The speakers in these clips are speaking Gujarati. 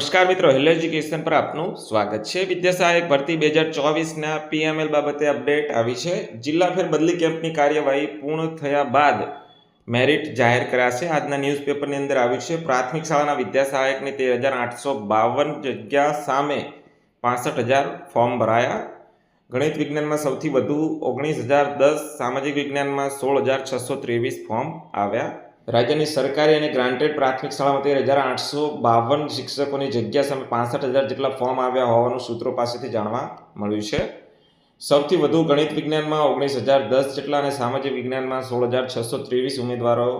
નમસ્કાર મિત્રો, હેલો એજ્યુકેશન પર આપનું સ્વાગત છે. વિદ્યા સહાયક ભરતી બે હજાર ચોવીસના પીએમએલ બાબતે અપડેટ આવી છે. જિલ્લા ફેરબદલી કેમ્પની કાર્યવાહી પૂર્ણ થયા બાદ મેરિટ જાહેર કરાશે. આજના ન્યૂઝપેપરની અંદર આવ્યું છે, પ્રાથમિક શાળાના વિદ્યા સહાયકની તેર હજાર આઠસો બાવન જગ્યા સામે પાસઠ હજાર ફોર્મ ભરાયા. ગણિત વિજ્ઞાનમાં સૌથી વધુ ઓગણીસ હજાર દસ, સામાજિક વિજ્ઞાનમાં સોળ હજાર છસો ત્રેવીસ ફોર્મ આવ્યા. રાજ્યની સરકારી અને ગ્રાન્ટેડ પ્રાથમિક શાળામાં તેર હજાર આઠસો બાવન શિક્ષકોની જગ્યા સામે પાસઠ હજાર જેટલા ફોર્મ આવ્યા હોવાનું સૂત્રો પાસેથી જાણવા મળ્યું છે. સૌથી વધુ ગણિત વિજ્ઞાનમાં ઓગણીસ હજાર દસ જેટલા અને સામાજિક વિજ્ઞાનમાં સોળ હજાર છસો ત્રેવીસ ઉમેદવારો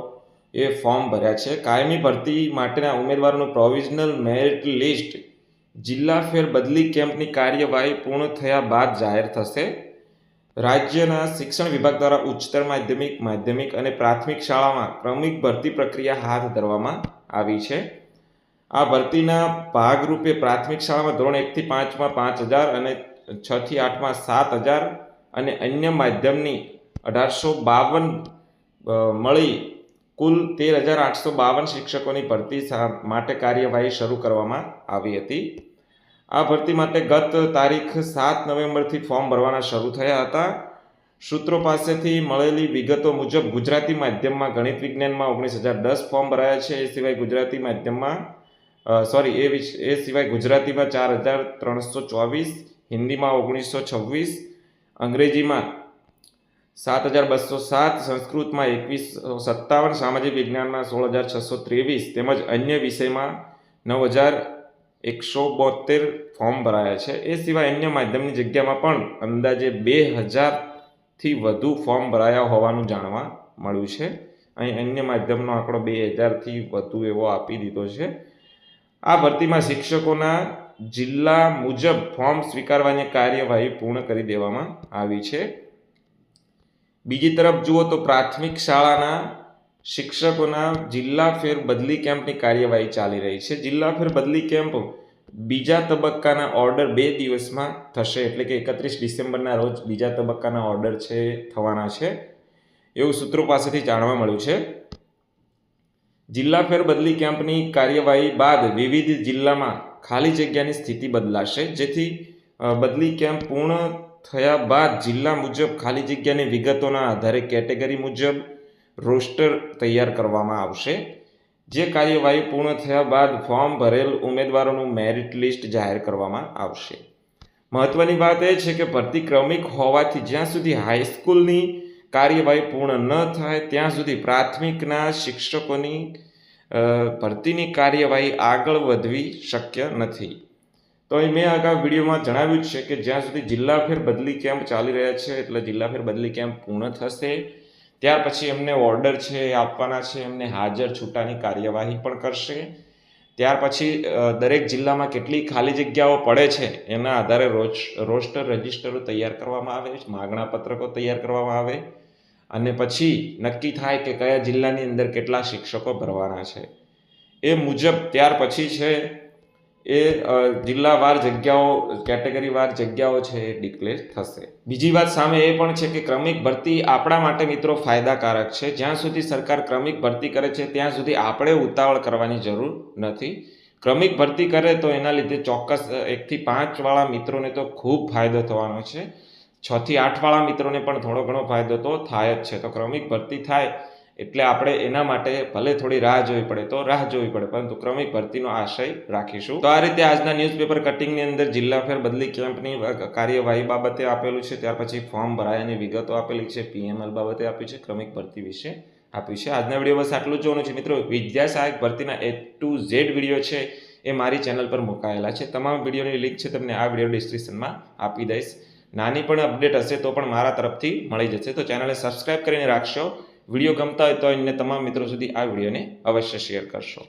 એ ફોર્મ ભર્યા છે. કાયમી ભરતી માટેના ઉમેદવારોનું પ્રોવિઝનલ મેરિટ લિસ્ટ જિલ્લા ફેર બદલી કેમ્પની કાર્યવાહી પૂર્ણ થયા બાદ જાહેર થશે. રાજ્યના શિક્ષણ વિભાગ દ્વારા ઉચ્ચતર માધ્યમિક માધ્યમિક અને પ્રાથમિક શાળામાં ક્રમિક ભરતી પ્રક્રિયા હાથ ધરવામાં આવી છે. આ ભરતીના ભાગરૂપે પ્રાથમિક શાળામાં ધોરણ એકથી પાંચમાં પાંચ હજાર અને છથી આઠમાં સાત હજાર અને અન્ય માધ્યમની અઢારસો બાવન મળી કુલ તેર હજાર આઠસો બાવન શિક્ષકોની ભરતી માટે કાર્યવાહી શરૂ કરવામાં આવી હતી. આ ભરતી માટે ગત તારીખ સાત નવેમ્બરથી ફોર્મ ભરવાના શરૂ થયા હતા. સૂત્રો પાસેથી મળેલી વિગતો મુજબ ગુજરાતી માધ્યમમાં ગણિત વિજ્ઞાનમાં ઓગણીસ હજાર દસ ફોર્મ ભરાયા છે. એ સિવાય ગુજરાતી માધ્યમમાં સોરી, એ એ સિવાય ગુજરાતીમાં ચાર હજાર ત્રણસો ચોવીસ, હિન્દીમાં ઓગણીસો છવ્વીસ, અંગ્રેજીમાં સાત હજાર બસો સાત, સંસ્કૃતમાં એકવીસ સત્તાવન, સામાજિક વિજ્ઞાનમાં સોળ હજાર છસો ત્રેવીસ, તેમજ અન્ય વિષયમાં નવ હજાર એકસો બોતેર ફોર્મ ભરાયા છે. એ સિવાય અન્ય માધ્યમની જગ્યામાં પણ અંદાજે બે હજારથી વધુ ફોર્મ ભરાયા હોવાનું જાણવા મળ્યું છે. અહીં અન્ય માધ્યમનો આંકડો બે હજારથી વધુ એવો આપી દીધો છે. આ ભરતીમાં શિક્ષકોના જિલ્લા મુજબ ફોર્મ સ્વીકારવાની કાર્યવાહી પૂર્ણ કરી દેવામાં આવી છે. બીજી તરફ જુઓ તો પ્રાથમિક શાળાના શિક્ષકોના જિલ્લા ફેર બદલી કેમ્પની કાર્યવાહી ચાલી રહી છે. જિલ્લા ફેર બદલી કેમ્પ બીજા તબક્કાના ઓર્ડર બે દિવસમાં થશે એટલે કે એકત્રીસ ડિસેમ્બરના રોજ બીજા તબક્કાના ઓર્ડર છે, થવાના છે. એવું સૂત્રો પાસેથી જાણવા મળ્યું છે. જિલ્લા ફેર બદલી કેમ્પની કાર્યવાહી બાદ વિવિધ જિલ્લામાં ખાલી જગ્યાની સ્થિતિ બદલાશે. જેથી બદલી કેમ્પ પૂર્ણ થયા બાદ જિલ્લા મુજબ ખાલી જગ્યાની વિગતોના આધારે કેટેગરી મુજબ રોસ્ટર તૈયાર કરવામાં આવશે. જે કાર્યવાહી પૂર્ણ થયા બાદ ફોર્મ ભરેલ ઉમેદવારોનું મેરિટ લિસ્ટ જાહેર કરવામાં આવશે. મહત્વની વાત એ છે કે ભરતી ક્રમિક હોવાથી જ્યાં સુધી હાઈસ્કૂલની કાર્યવાહી પૂર્ણ ન થાય, ત્યાં સુધી પ્રાથમિકના શિક્ષકોની ભરતીની કાર્યવાહી આગળ વધવી શક્ય નથી. તો અહીં મેં અગાઉ વિડીયોમાં જણાવ્યું છે કે જ્યાં સુધી જિલ્લા ફેર બદલી કેમ્પ ચાલી રહ્યા છે, એટલે જિલ્લા ફેર બદલી કેમ્પ પૂર્ણ થશે. ત્યાર પછી એમને ઓર્ડર છે, એ આપવાના છે, એમને હાજર છૂટાની કાર્યવાહી પણ કરશે. ત્યાર પછી દરેક જિલ્લામાં કેટલી ખાલી જગ્યાઓ પડે છે, એના આધારે રોજ, રોસ્ટર રજિસ્ટરો તૈયાર કરવામાં આવે, માગણા પત્રકો તૈયાર કરવામાં આવે. અને પછી નક્કી થાય કે કયા જિલ્લાની અંદર કેટલા શિક્ષકો ભરવાના છે. એ મુજબ ત્યાર પછી છે એ જિલ્લાવાર જગ્યાઓ કેટેગરીવાર જગ્યાઓ છે એ ડિક્લેર થશે. બીજી વાત સામે એ પણ છે કે ક્રમિક ભરતી આપણા માટે મિત્રો ફાયદાકારક છે. જ્યાં સુધી સરકાર ક્રમિક ભરતી કરે છે, ત્યાં સુધી આપણે ઉતાવળ કરવાની જરૂર નથી. ક્રમિક ભરતી કરે તો એના લીધે ચોક્કસ એકથી પાંચવાળા મિત્રોને તો ખૂબ ફાયદો થવાનો છે. છથી આઠવાળા મિત્રોને પણ થોડો ઘણો ફાયદો તો થાય જ છે. તો ક્રમિક ભરતી થાય એટલે આપણે એના માટે ભલે થોડી રાહ જોવી પડે તો રાહ જોવી પડે, પરંતુ ક્રમિક ભરતીનો આશય રાખીશું. તો આ રીતે આજના ન્યૂઝપેપર કટિંગની અંદર જિલ્લા ફેર બદલી કેમ્પની કાર્યવાહી બાબતે આપેલું છે, ત્યાર પછી ફોર્મ ભરાયાની વિગતો આપેલી છે પીએમએલ બાબતે આપી છે, ક્રમિક ભરતી વિશે આપ્યું છે. આજના વીડિયો બસ આટલું જ જોવાનું છે. મિત્રો, વિદ્યા સહાયક ભરતીના એ ટુ ઝેડ વીડિયો છે એ મારી ચેનલ પર મુકાયેલા છે. તમામ વિડીયોની લિંક છે, તમને આ વીડિયો ડિસ્ક્રિપ્શનમાં આપી દઈશ. નાની પણ અપડેટ હશે તો પણ મારા તરફથી મળી જશે. તો ચેનલને સબસ્ક્રાઇબ કરીને રાખશો. વીડિયો ગમતા હોય તો અન્ય તમામ મિત્રો સુધી આ વિડીયોને અવશ્ય શેર કરશો.